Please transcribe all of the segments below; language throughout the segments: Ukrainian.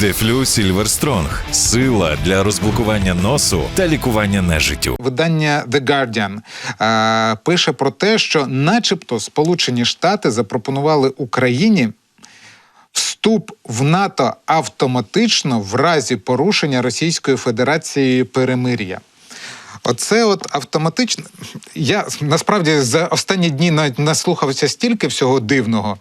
Дефлю Сільверстронг сила для розблокування носу та лікування нежиттю. Видання The Guardian е, пише про те, що, начебто, Сполучені Штати запропонували Україні вступ в НАТО автоматично в разі порушення Російської Федерації перемир'я. Оце от автоматично. Я насправді за останні дні навіть наслухався стільки всього дивного,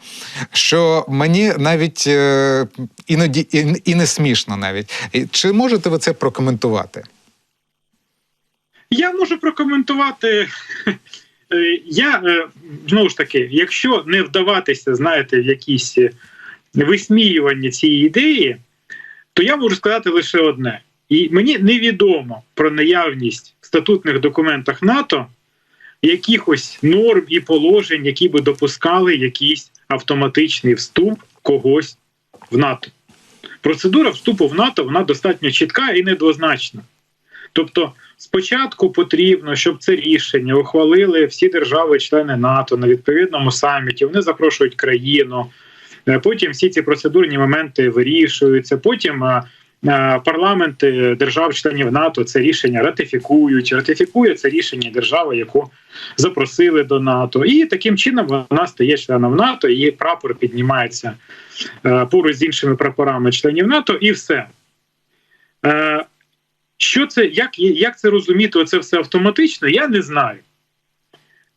що мені навіть е, іноді і, не смішно навіть. Чи можете ви це прокоментувати? Я можу прокоментувати. Е, Я е, знову ж таки, якщо не вдаватися, знаєте, в якісь висміювання цієї ідеї, то я можу сказати лише одне: і мені невідомо про наявність в статутних документах НАТО якихось норм і положень, які би допускали якийсь автоматичний вступ когось в НАТО. Процедура вступу в НАТО вона достатньо чітка і недвозначна. Тобто, спочатку потрібно, щоб це рішення ухвалили всі держави-члени НАТО на відповідному саміті. Вони запрошують країну. е, Потім всі ці процедурні моменти вирішуються. Потім е, парламенти держав-членів НАТО це рішення ратифікують. Ратифікує це рішення держави, яку запросили до НАТО, і таким чином вона стає членом НАТО. Її прапор піднімається е, поруч з іншими прапорами членів НАТО, і все. Е, що це, як, як це розуміти? Оце все автоматично? Я не знаю.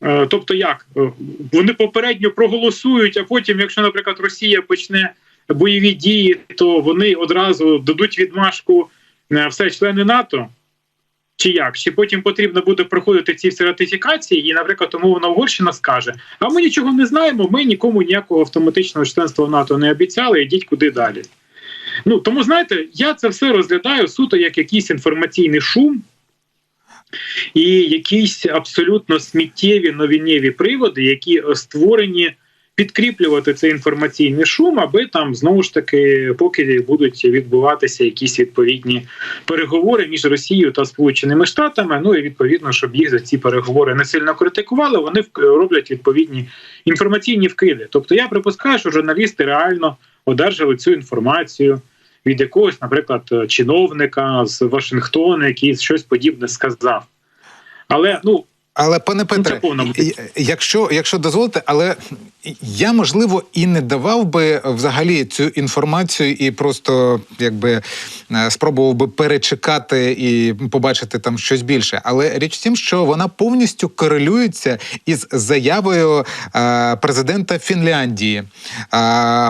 Е, Тобто, як Е, вони попередньо проголосують, а потім, якщо, наприклад, Росія почне бойові дії, то вони одразу дадуть відмашку е, все члени НАТО. Чи як? Чи потім потрібно буде проходити ці всі ратифікації, і, наприклад, умовна Угорщина скаже: а ми нічого не знаємо, ми нікому ніякого автоматичного членства в НАТО не обіцяли, ідіть куди далі. Ну тому знаєте, я це все розглядаю суто як якийсь інформаційний шум і якісь абсолютно сміттєві новінєві приводи, які створені підкріплювати цей інформаційний шум, аби там знову ж таки, поки будуть відбуватися якісь відповідні переговори між Росією та Сполученими Штатами. Ну і відповідно, щоб їх за ці переговори не сильно критикували, вони роблять відповідні інформаційні вкиди. Тобто я припускаю, що журналісти реально одержали цю інформацію від якогось, наприклад, чиновника з Вашингтона, який щось подібне сказав. Але ну Але пане Петре, це повна і- якщо, якщо дозволите, але я можливо і не давав би взагалі цю інформацію і просто якби е, спробував би перечекати і побачити там щось більше. Але річ в тім, що вона повністю корелюється із заявою е, президента Фінляндії. Е,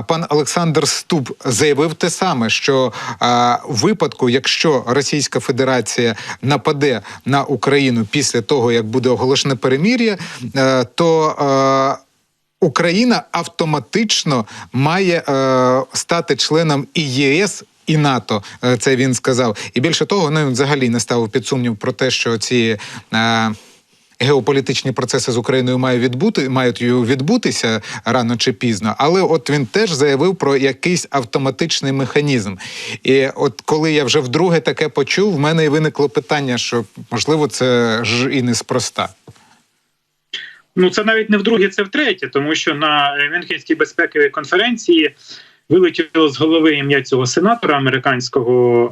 пан Олександр Ступ заявив те саме, що в випадку, якщо Російська Федерація нападе на Україну після того, як буде оголошене перемір'я, е, то е, Україна автоматично має е, стати членом і ЄС. І НАТО, це він сказав. І більше того, ну він взагалі не ставив під сумнів про те, що ці геополітичні процеси з Україною мають відбути, мають відбутися рано чи пізно. Але от він теж заявив про якийсь автоматичний механізм. І от коли я вже вдруге таке почув, в мене і виникло питання, що можливо це ж і неспроста. Ну, це навіть не вдруге, це втретє, тому що на Мюнхенській безпековій конференції вилетіло з голови ім'я цього сенатора американського.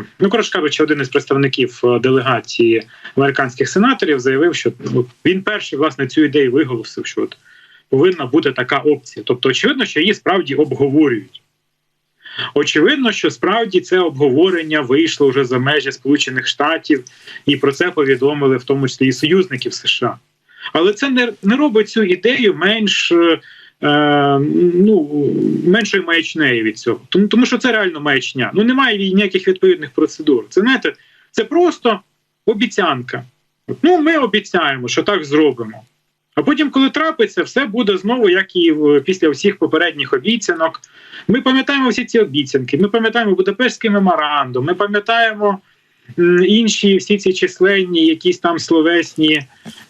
е, Ну, коротше кажучи, один із представників е, делегації американських сенаторів заявив, що ну, він перший власне цю ідею виголосив, що от повинна бути така опція. Тобто, очевидно, що її справді обговорюють. Очевидно, що справді це обговорення вийшло вже за межі Сполучених Штатів, і про це повідомили в тому числі і союзників США. Але це не, не робить цю ідею менш е, ну, меншою маячнею від цього. Тому, тому що це реально маячня. Ну немає ніяких відповідних процедур. Це знаєте, це просто обіцянка. Ну, ми обіцяємо, що так зробимо. А потім, коли трапиться, все буде знову, як і після всіх попередніх обіцянок. Ми пам'ятаємо всі ці обіцянки. Ми пам'ятаємо Будапештський меморандум. Ми пам'ятаємо інші всі ці численні, якісь там словесні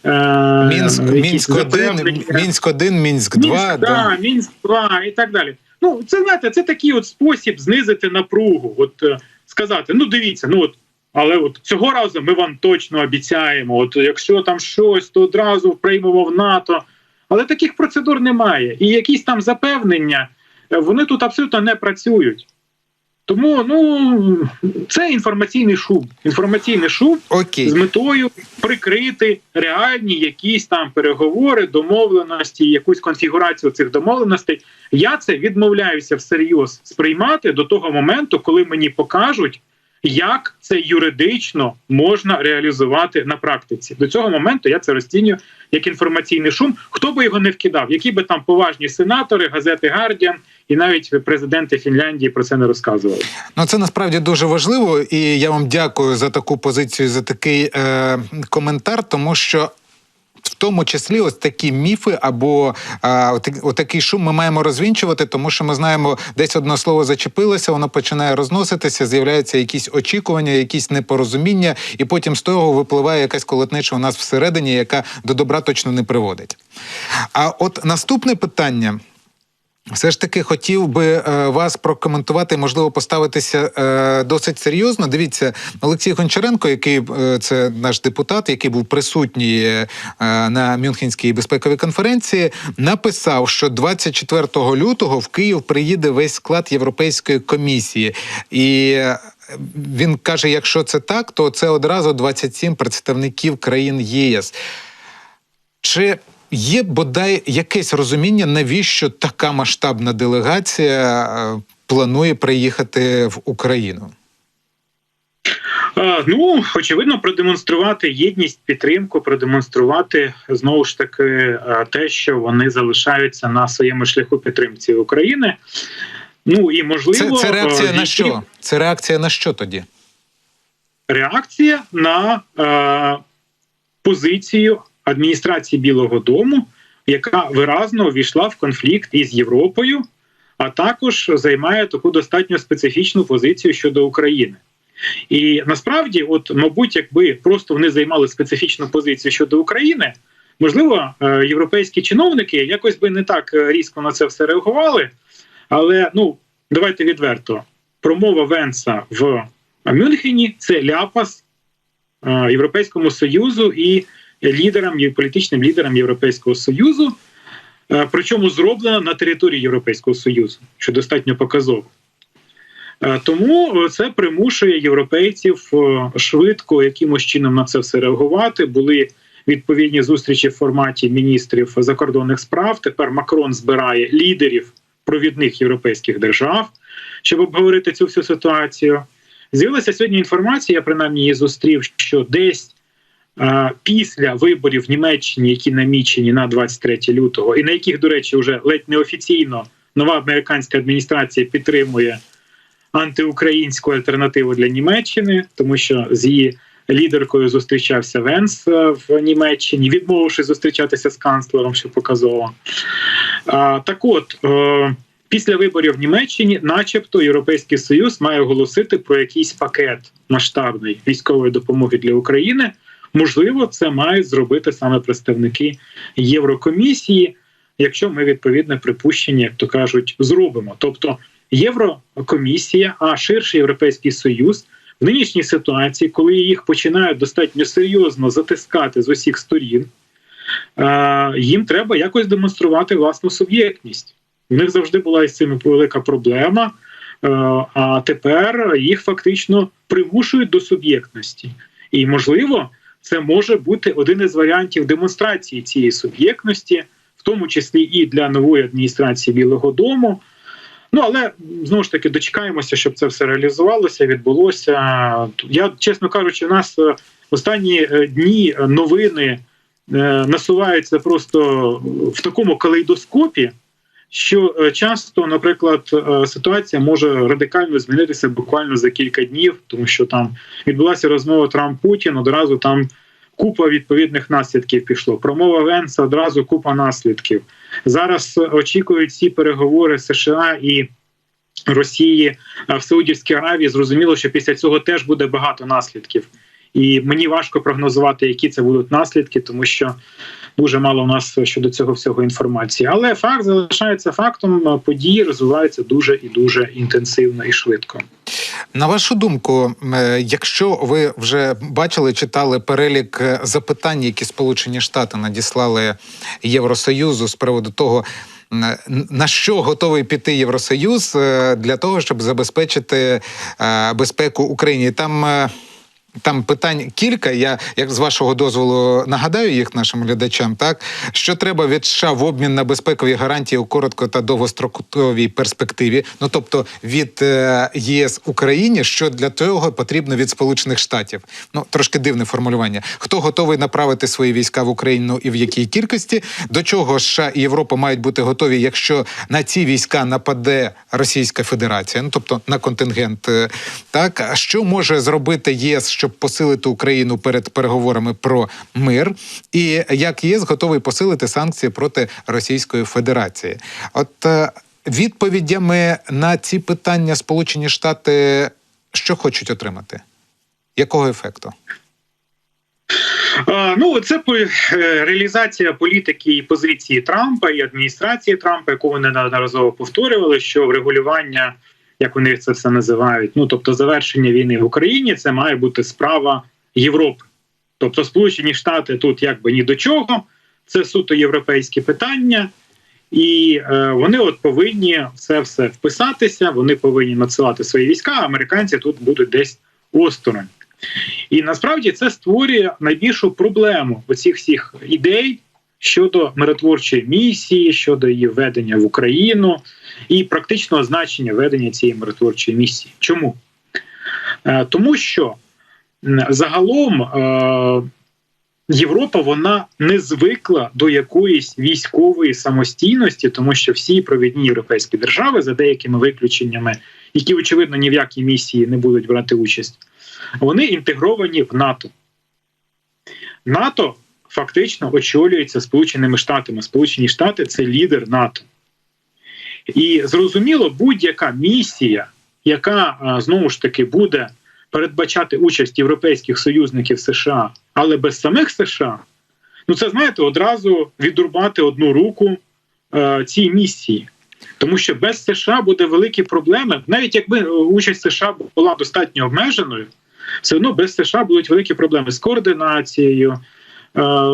е, Мінськ, Мінськ 1. Мінськ 1, Мінськ 2. Мінськ, да, Мінськ 2 і так далі. Ну, це знаєте, це такий от спосіб знизити напругу. От е, сказати: ну дивіться, ну от. Але от цього разу ми вам точно обіцяємо. От якщо там щось, то одразу приймемо в НАТО. Але таких процедур немає. І якісь там запевнення е, вони тут абсолютно не працюють. Тому ну це інформаційний шум. Інформаційний шум Окей. з метою прикрити реальні якісь там переговори, домовленості, якусь конфігурацію цих домовленостей. Я це відмовляюся всерйоз сприймати до того моменту, коли мені покажуть, як це юридично можна реалізувати на практиці. До цього моменту я це розцінюю як інформаційний шум. Хто би його не вкидав, які би там поважні сенатори, газети Гардіан і навіть президенти Фінляндії про це не розказували. Ну це насправді дуже важливо, і я вам дякую за таку позицію, за такий е, коментар, тому що. В тому числі ось такі міфи або а, отакий шум ми маємо розвінчувати, тому що ми знаємо, десь одне слово зачепилося, воно починає розноситися, з'являються якісь очікування, якісь непорозуміння, і потім з того випливає якась колотнича у нас всередині, яка до добра точно не приводить. А от наступне питання. Все ж таки хотів би е, вас прокоментувати, можливо, поставитися е, досить серйозно. Дивіться, Олексій Гончаренко, який е, це наш депутат, який був присутній на Мюнхенській безпековій конференції, написав, що 24 лютого в Київ приїде весь склад Європейської комісії. І він каже: якщо це так, то це одразу 27 представників країн ЄС. Чи є бодай якесь розуміння, навіщо така масштабна делегація е, планує приїхати в Україну? Е, Ну, очевидно, продемонструвати єдність, підтримку, продемонструвати знову ж таки е, те, що вони залишаються на своєму шляху підтримці України. Ну і Це, можливо, це реакція е, на що? Це реакція на що тоді? реакція на е, позицію адміністрації Білого Дому, яка виразно увійшла в конфлікт із Європою, а також займає таку достатньо специфічну позицію щодо України. І насправді, от, мабуть, якби просто вони займали специфічну позицію щодо України, можливо, е, європейські чиновники якось би не так е, різко на це все реагували. Але ну давайте відверто, промова Венса в Мюнхені це ляпас е, Європейському Союзу і лідерам і політичним лідерам Європейського Союзу, е, причому зроблено на території Європейського Союзу, що достатньо показово. Е, Тому е, це примушує європейців швидко якимось чином на це все реагувати. Були відповідні зустрічі в форматі міністрів закордонних справ. Тепер Макрон збирає лідерів провідних європейських держав, щоб обговорити цю всю ситуацію. З'явилася сьогодні інформація, я принаймні її зустрів, що десь після виборів в Німеччині, які намічені на 23 лютого, і на яких, до речі, вже ледь неофіційно нова американська адміністрація підтримує антиукраїнську альтернативу для Німеччини, тому що з її лідеркою зустрічався Венс е, в Німеччині, відмовившись зустрічатися з канцлером, що показово. Так от. Е, Після виборів в Німеччині, начебто, Європейський Союз має оголосити про якийсь пакет масштабний військової допомоги для України. Можливо, це мають зробити саме представники Єврокомісії, якщо ми відповідне припущення, як то кажуть, зробимо. Тобто Єврокомісія, а ширший Європейський Союз в нинішній ситуації, коли їх починають достатньо серйозно затискати з усіх сторін, е, їм треба якось демонструвати власну суб'єктність. В них завжди була із цим велика проблема, е, а тепер їх фактично примушують до суб'єктності. І, можливо, це може бути один із варіантів демонстрації цієї суб'єктності, в тому числі і для нової адміністрації Білого Дому. Ну але знову ж таки дочекаємося, щоб це все реалізувалося, відбулося. Я, чесно кажучи, в нас е, останні е, дні е, новини насуваються просто в такому калейдоскопі, що е, часто, наприклад, е, ситуація може радикально змінитися буквально за кілька днів, тому що там відбулася розмова Трамп-Путін, одразу там купа відповідних наслідків пішло. Промова Венса одразу купа наслідків. Зараз очікують ці переговори США і Росії в Саудівській Аравії. Зрозуміло, що після цього теж буде багато наслідків. І мені важко прогнозувати, які це будуть наслідки, тому що дуже мало у нас щодо цього всього інформації. Але факт залишається фактом. Події розвиваються дуже і дуже інтенсивно і швидко. На вашу думку, е, якщо ви вже бачили, читали перелік е, запитань, які Сполучені Штати надіслали Євросоюзу з приводу того, на що готовий піти Євросоюз е, для того, щоб забезпечити е, безпеку Україні. Там е, там питань кілька. Я як з вашого дозволу нагадаю їх нашим глядачам. Так що треба від США в обмін на безпекові гарантії у коротко та довгостроковій перспективі. Ну тобто від е, єС Україні, що для цього потрібно від Сполучених Штатів. Ну трошки дивне формулювання. Хто готовий направити свої війська в Україну і в якій кількості? До чого США і Європа мають бути готові, якщо на ці війська нападе Російська Федерація? Ну тобто на контингент. е, Так що може зробити ЄС, щоб посилити Україну перед переговорами про мир, і як ЄС готовий посилити санкції проти Російської Федерації? От е, відповідями на ці питання Сполучені Штати що хочуть отримати? Якого ефекту? Е, Ну, це е, реалізація політики і позиції Трампа і адміністрації Трампа, яку вони неодноразово повторювали, що врегулювання, як вони це все називають, ну тобто завершення війни в Україні, це має бути справа Європи. Тобто, Сполучені Штати тут якби ні до чого, це суто європейські питання, і е, вони от повинні в це все вписатися. Вони повинні надсилати свої війська. А американці тут будуть десь осторонь. І насправді це створює найбільшу проблему оцих всіх ідей щодо миротворчої місії, щодо її введення в Україну і практичного значення ведення цієї миротворчої місії. Чому? Е, Тому що загалом е, Європа вона не звикла до якоїсь військової самостійності, тому що всі провідні європейські держави, за деякими виключеннями, які очевидно ні в якій місії не будуть брати участь, вони інтегровані в НАТО. НАТО фактично очолюється Сполученими Штатами. Сполучені Штати це лідер НАТО. І зрозуміло, будь-яка місія, яка знову ж таки буде передбачати участь європейських союзників США, але без самих США, ну це знаєте, одразу відрубати одну руку е, цій місії. Тому що без США буде великі проблеми, навіть якби е, участь США була достатньо обмеженою, все одно без США будуть великі проблеми з координацією, е,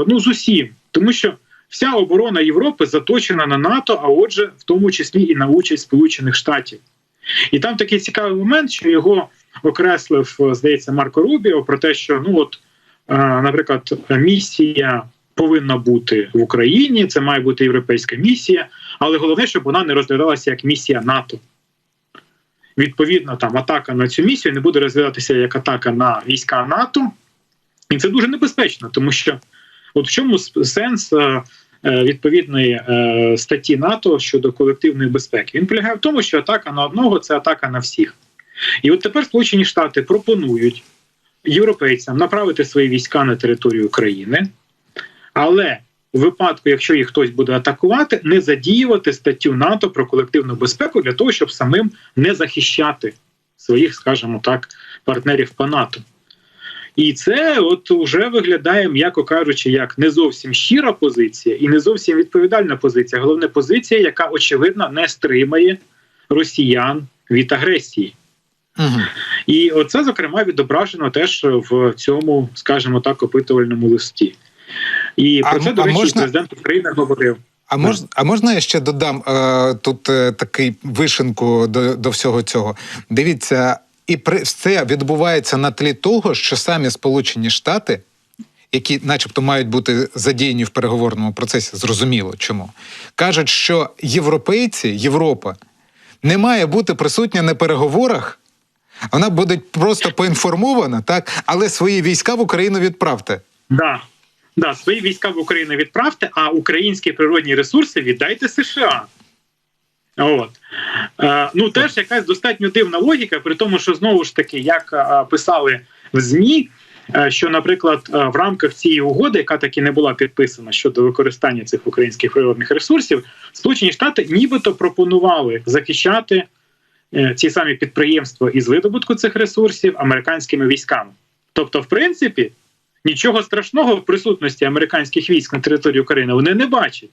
ну з усім, тому що вся оборона Європи заточена на НАТО, а отже, в тому числі і на участь Сполучених Штатів. І там такий цікавий момент, що його окреслив, здається, Марко Рубіо про те, що ну от, е, наприклад, місія повинна бути в Україні, це має бути європейська місія, але головне, щоб вона не розглядалася як місія НАТО. Відповідно, там атака на цю місію не буде розглядатися як атака на війська НАТО, і це дуже небезпечно, тому що от в чому сенс е, е, відповідної е, статті НАТО щодо колективної безпеки? Він полягає в тому, що атака на одного це атака на всіх. І от тепер Сполучені Штати пропонують європейцям направити свої війська на територію України, але у випадку, якщо їх хтось буде атакувати, не задіювати статтю НАТО про колективну безпеку для того, щоб самим не захищати своїх, скажімо так, партнерів по НАТО. І це от уже виглядає, м'яко кажучи, як не зовсім щира позиція і не зовсім відповідальна позиція. Головне позиція, яка очевидно не стримає росіян від агресії. Угу. І оце, зокрема, відображено теж в цьому, скажімо так, опитувальному листі. І А про це, до речі, можна- президент України говорив. А мож, а можна я ще додам е, тут е, такий вишенку до, до всього цього? Дивіться, і при це відбувається на тлі того, що самі Сполучені Штати, які, начебто, мають бути задіяні в переговорному процесі, зрозуміло чому, кажуть, що європейці, Європа не має бути присутня на переговорах. Вона буде просто поінформована, так, але свої війська в Україну відправте. Да, да, свої війська в Україну відправте, а українські природні ресурси віддайте США. От. Е, ну, теж якась достатньо дивна логіка, при тому, що знову ж таки, як е, писали в ЗМІ, е, що, наприклад, е, в рамках цієї угоди, яка таки не була підписана щодо використання цих українських природних ресурсів, Сполучені Штати нібито пропонували захищати е, ці самі підприємства із видобутку цих ресурсів американськими військами. Тобто, в принципі, нічого страшного в присутності американських військ на території України вони не бачать.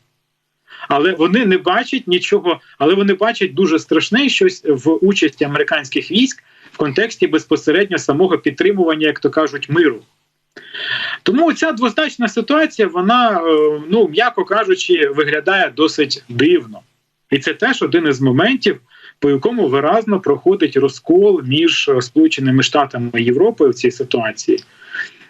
Але вони не бачать нічого, але вони бачать дуже страшне щось в участі американських військ в контексті безпосередньо самого підтримування, як то кажуть, миру. Тому ця двозначна ситуація, вона, е, ну м'яко кажучи, виглядає досить дивно. І це теж один із моментів, по якому виразно проходить розкол між е, Сполученими Штатами і Європою в цій ситуації.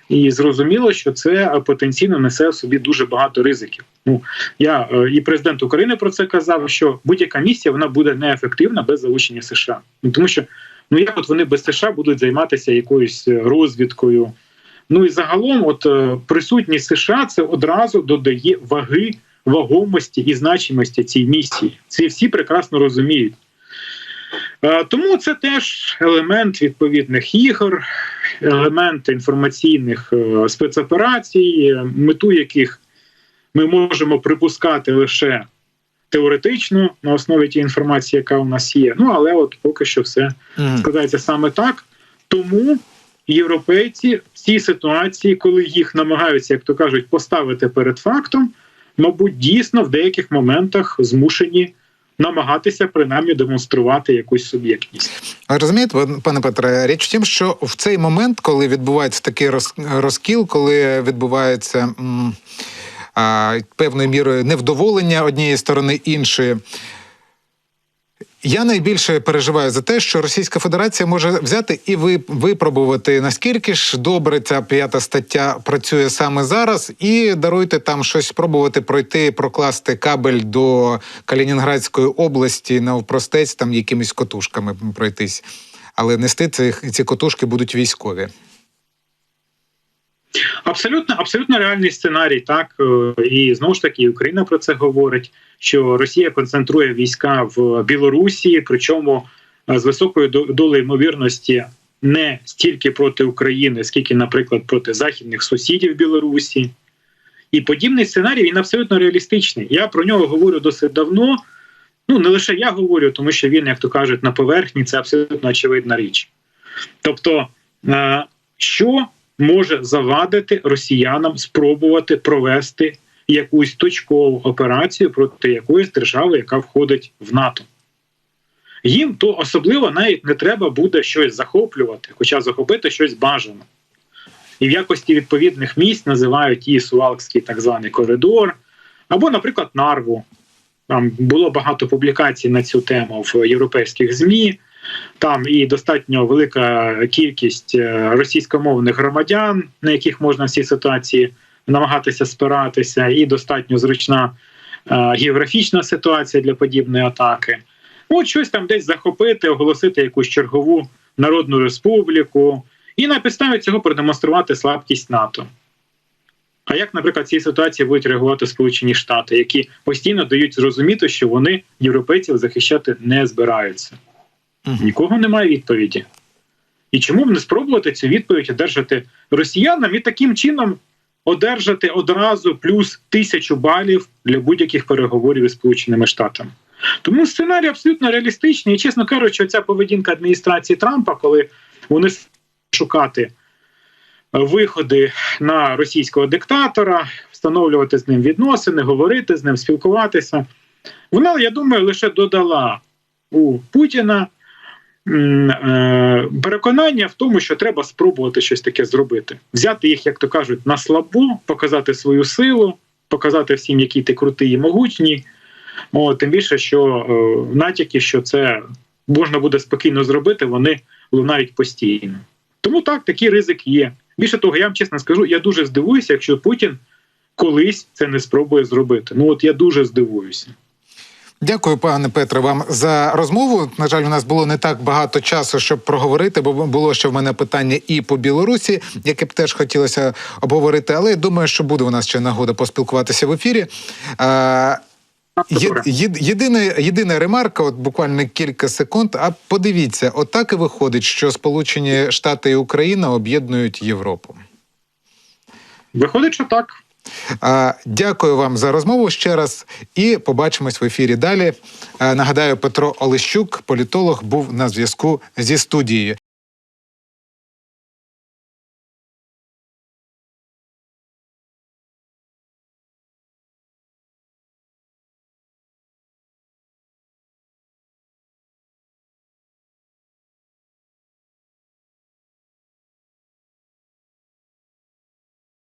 І зрозуміло, що це потенційно несе в собі дуже багато ризиків. Ну я е, і президент України про це казав, що будь-яка місія вона буде неефективна без залучення США. Ну тому що ну як от вони без США будуть займатися якоюсь е, розвідкою. Ну і загалом, от е, присутність США це одразу додає ваги, вагомості і значимості цій місії. Це всі прекрасно розуміють. Е, Тому це теж елемент відповідних ігор, елемент інформаційних е, спецоперацій, е, мету яких ми можемо припускати лише теоретично на основі тієї інформації, яка у нас є. Ну але от поки що все складається саме так. Тому європейці в цій ситуації, коли їх намагаються, як то кажуть, поставити перед фактом, мабуть, дійсно в деяких моментах змушені намагатися принаймні демонструвати якусь суб'єктність. Розумієте, пан- пане Петре, річ в тім, що в цей момент, коли відбувається такий роз- розкіл, коли відбувається певною мірою невдоволення однієї сторони іншої. Я найбільше переживаю за те, що Російська Федерація може взяти і ви- випробувати наскільки ж добре ця п'ята стаття працює саме зараз, і даруйте там щось спробувати пройти, прокласти кабель до Калінінградської області навпростець, там якимись котушками пройтись. Але нести ці, ці котушки будуть військові. Абсолютно, абсолютно реальний сценарій, так Е, і знову ж таки Україна про це говорить. Що Росія концентрує війська в Білорусі, причому е, з високою до- долею ймовірності не стільки проти України, скільки, наприклад, проти західних сусідів Білорусі. І подібний сценарій він абсолютно реалістичний. Я про нього говорю досить давно. Ну не лише я говорю, тому що він, як то кажуть, на поверхні це абсолютно очевидна річ. Тобто, е, що може завадити росіянам спробувати провести якусь точкову операцію проти якоїсь держави, яка входить в НАТО. Їм то особливо навіть не треба буде щось захоплювати, хоча захопити щось бажано. І в якості відповідних місць називають її Сувалкський так званий коридор, або, наприклад, Нарву. Там було багато публікацій на цю тему в європейських ЗМІ. Там і достатньо велика кількість е, російськомовних громадян, на яких можна в цій ситуації намагатися спиратися, і достатньо зручна е, географічна ситуація для подібної атаки. От щось там десь захопити, оголосити якусь чергову народну республіку, і на підставі цього продемонструвати слабкість НАТО. А як, наприклад, цій ситуації будуть реагувати Сполучені Штати, які постійно дають зрозуміти, що вони європейців захищати не збираються? Нікого немає відповіді. І чому б не спробувати цю відповідь одержати росіянам і таким чином одержати одразу плюс тисячу балів для будь-яких переговорів із Сполученими Штатами? Тому сценарій абсолютно реалістичний. І, чесно кажучи, ця поведінка адміністрації Трампа, коли вони шукати виходи на російського диктатора, встановлювати з ним відносини, говорити з ним, спілкуватися, вона, я думаю, лише додала у Путіна е, переконання в тому, що треба спробувати щось таке зробити, взяти їх, як то кажуть, на слабо, показати свою силу, показати всім, який ти крутий і могутній. О, тим більше, що е, натяки, що це можна буде спокійно зробити, вони лунають постійно. Тому так, такий ризик є. Більше того, я вам чесно скажу, я дуже здивуюся, якщо Путін колись це не спробує зробити. Ну от я дуже здивуюся. Дякую, пане Петре, вам за розмову. На жаль, у нас було не так багато часу, щоб проговорити, бо було ще в мене питання і по Білорусі, яке б теж хотілося обговорити. Але я думаю, що буде у нас ще нагода поспілкуватися в ефірі. Є, є, єдина, єдина ремарка, от буквально кілька секунд. А подивіться, отак і виходить, що Сполучені Штати і Україна об'єднують Європу. Виходить, що так. Дякую вам за розмову ще раз і побачимось в ефірі далі. Е, Нагадаю, Петро Олещук, політолог, був на зв'язку зі студією.